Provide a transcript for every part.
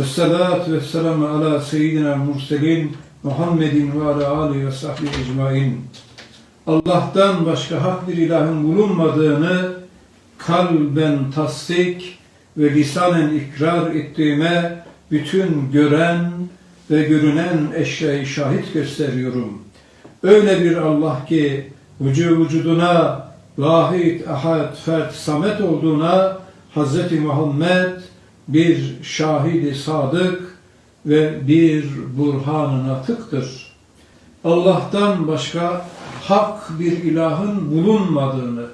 Vessalatu vesselamu ala seyyidina murselin Muhammedin ve ala alihi ve sahbihi ecmain. Allah'tan başka hak bir ilahın bulunmadığını kalben tasdik ve lisanen ikrar ettiğime bütün gören ve görünen eşyayı şahit gösteriyorum. Öyle bir Allah ki vücu vücuduna vahid, ahad, fert, samet olduğuna Hz. Muhammed bir şahidi sadık ve bir burhan-ı natıktır. Allah'tan başka hak bir ilahın bulunmadığını,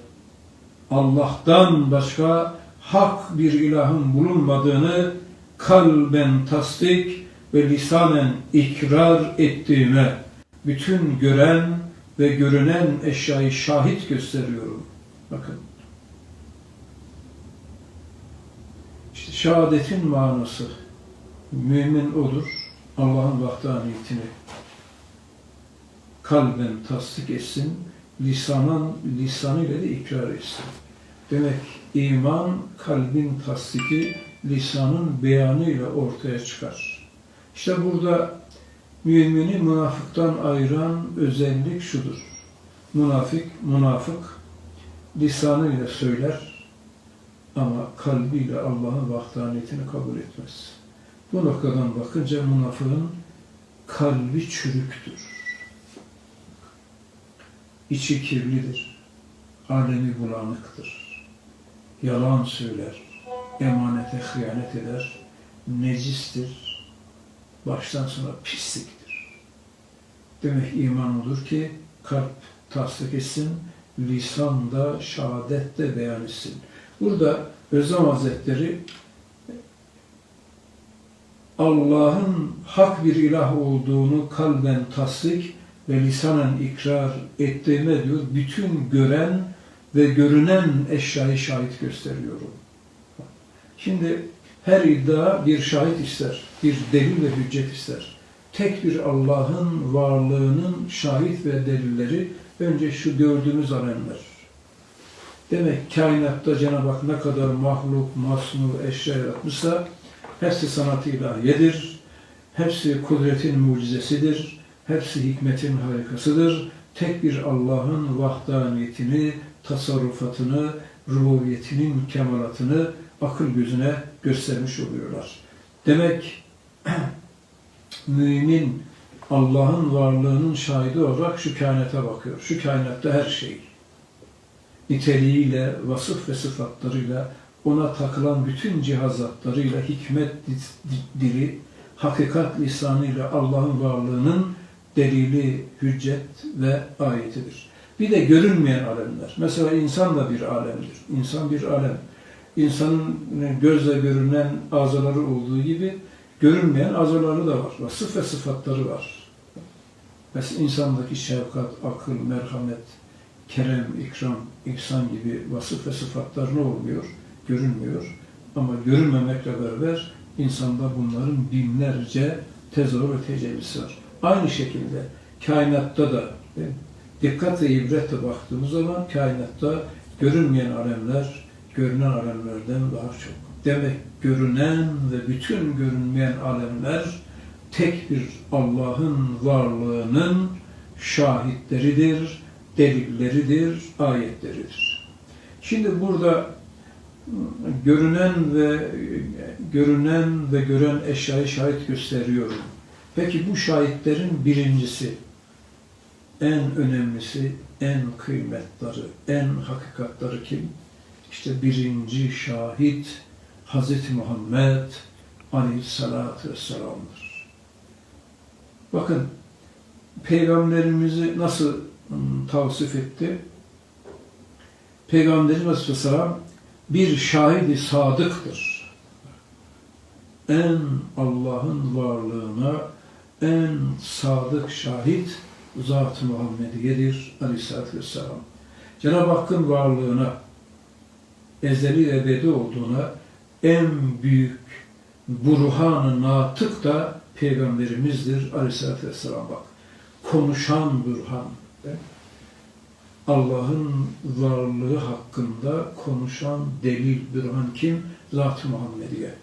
Allah'tan başka hak bir ilahın bulunmadığını kalben tasdik ve lisanen ikrar ettiğime bütün gören ve görünen eşyayı şahit gösteriyorum. Bakın. Şehadetin manası mümin olur. Allah'ın vahdaniyetini kalben tasdik etsin, lisanın lisanıyla da ikrar etsin. Demek iman kalbin tasdiki lisanın beyanıyla ortaya çıkar. İşte burada mümini münafıktan ayıran özellik şudur. Münafık, münafık lisanıyla söyler ama kalbiyle Allah'ın vahdaniyetini kabul etmez. Bu noktadan bakınca münafığın kalbi çürüktür. İçi kirlidir. Alemi bulanıktır. Yalan söyler. Emanete hıyanet eder. Necistir. Baştan sona pisliktir. Demek iman olur ki kalp tasdik etsin, lisan da şehadet de beyan etsin. Burada Özlem Hazretleri Allah'ın hak bir ilah olduğunu kalben tasdik ve lisanen ikrar ettiğime diyor, bütün gören ve görünen eşyayı şahit gösteriyorum. Şimdi her iddia bir şahit ister, bir delil ve hüccet ister. Tek bir Allah'ın varlığının şahit ve delilleri önce şu gördüğümüz alemler. Demek kainatta Cenab-ı Hak ne kadar mahluk, masnu, eşya yaratmışsa hepsi sanatı ilahiyedir. Hepsi kudretin mucizesidir. Hepsi hikmetin harikasıdır. Tek bir Allah'ın vahdaniyetini, tasarrufatını, rububiyetinin kemalatını akıl gözüne göstermiş oluyorlar. Demek mümin Allah'ın varlığının şahidi olarak şu kainata bakıyor. Şu kainatta her şey niteliğiyle, vasıf ve sıfatlarıyla, ona takılan bütün cihazatlarıyla, hikmet dili, hakikat lisanıyla Allah'ın varlığının delili, hüccet ve ayetidir. Bir de görünmeyen alemler. Mesela insan da bir alemdir. İnsan bir alem. İnsanın gözle görünen azaları olduğu gibi görünmeyen azaları da var. Vasıf ve sıfatları var. Mesela insandaki şefkat, akıl, merhamet, kerem, ikram, ihsan gibi vasıf ve sıfatlar ne olmuyor? Görünmüyor. Ama görünmemekle beraber insanda bunların binlerce tezahür ve tecellisi var. Aynı şekilde kainatta da dikkat ve ibretle baktığımız zaman kainatta görünmeyen alemler, görünen alemlerden daha çok. Demek görünen ve bütün görünmeyen alemler tek bir Allah'ın varlığının şahitleridir, delilleridir, ayetleridir. Şimdi burada görünen ve görünen ve gören eşyayı şahit gösteriyorum. Peki bu şahitlerin birincisi, en önemlisi, en kıymetleri, en hakikatları kim? İşte birinci şahit Hz. Muhammed Aleyhisselatü Vesselam'dır. Bakın, Peygamberimizi nasıl tavsif etti? Peygamberimiz Aleyhisselam bir şahidi sadıktır. En Allah'ın varlığına en sadık şahit Zat-ı Muhammediye'dir Aleyhisselatü Vesselam. Cenab-ı Hakk'ın varlığına, ezeli ebedi olduğuna en büyük burhan-ı natık da Peygamberimizdir Aleyhisselatü Vesselam. Bak, konuşan burhan. Allah'ın varlığı hakkında konuşan delil, burhan kim? Zat-ı Muhammediye.